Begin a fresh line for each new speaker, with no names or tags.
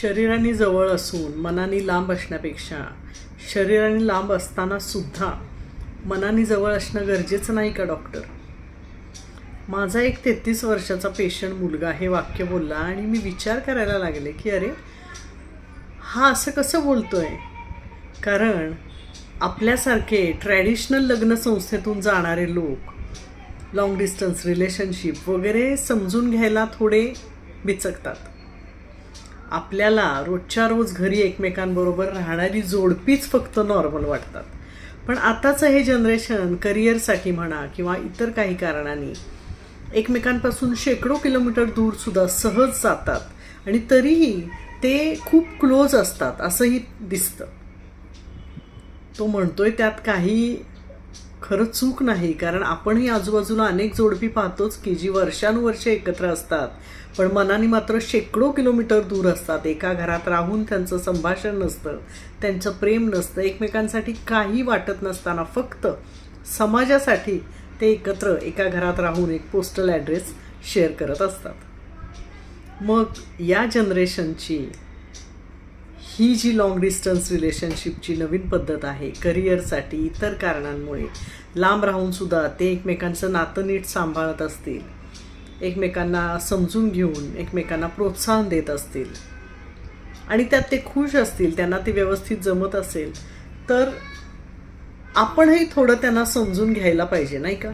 शरीराने जवळ असून मनाने लांब असण्यापेक्षा शरीराने लांब असताना सुद्धा मनाने जवळ असणं गरजेचं नाही का डॉक्टर माझा एक तेहतीस वर्षाचा पेशंट मुलगा हे वाक्य बोलला आणि मी विचार करायला लागले की अरे हा असं कसं बोलतो आहे कारण आपल्यासारखे ट्रॅडिशनल लग्न संस्थेतून जाणारे लोक लॉंग डिस्टन्स रिलेशनशिप वगैरे समजून घ्यायला थोडे बिचकतात. आपल्याला रोजच्या रोज घरी एकमेकांबरोबर राहणारी जोडपीच फक्त नॉर्मल वाटतात. पण आताचं हे जनरेशन करिअरसाठी म्हणा किंवा इतर काही कारणांनी एकमेकांपासून शेकडो किलोमीटर दूरसुद्धा सहज जातात आणि तरीही ते खूप क्लोज असतात असंही दिसतं. तो म्हणतोय त्यात काही खरं चूक नाही कारण आपणही आजूबाजूला अनेक जोडपी पाहतोच की जी वर्षानुवर्षे एकत्र असतात. पण मनाने मात्र शेकडो किलोमीटर दूर असतात. एका घरात राहून त्यांचं संभाषण नसतं त्यांचं प्रेम नसतं एकमेकांसाठी काही वाटत नसताना फक्त समाजासाठी ते एकत्र एका घरात राहून एक पोस्टल ॲड्रेस शेअर करत असतात. मग या जनरेशनची ही जी लॉंग डिस्टन्स रिलेशनशिपची नवीन पद्धत आहे करिअरसाठी इतर कारणांमुळे लांब राहूनसुद्धा ते एकमेकांचं नातं नीट सांभाळत असतील. एकमेकांना समजून घेऊन एकमेकांना प्रोत्साहन देत असतील. आणि त्यात ते खुश असतील त्यांना ते व्यवस्थित जमत असेल तर आपणही थोडं त्यांना समजून घ्यायला पाहिजे नाही का?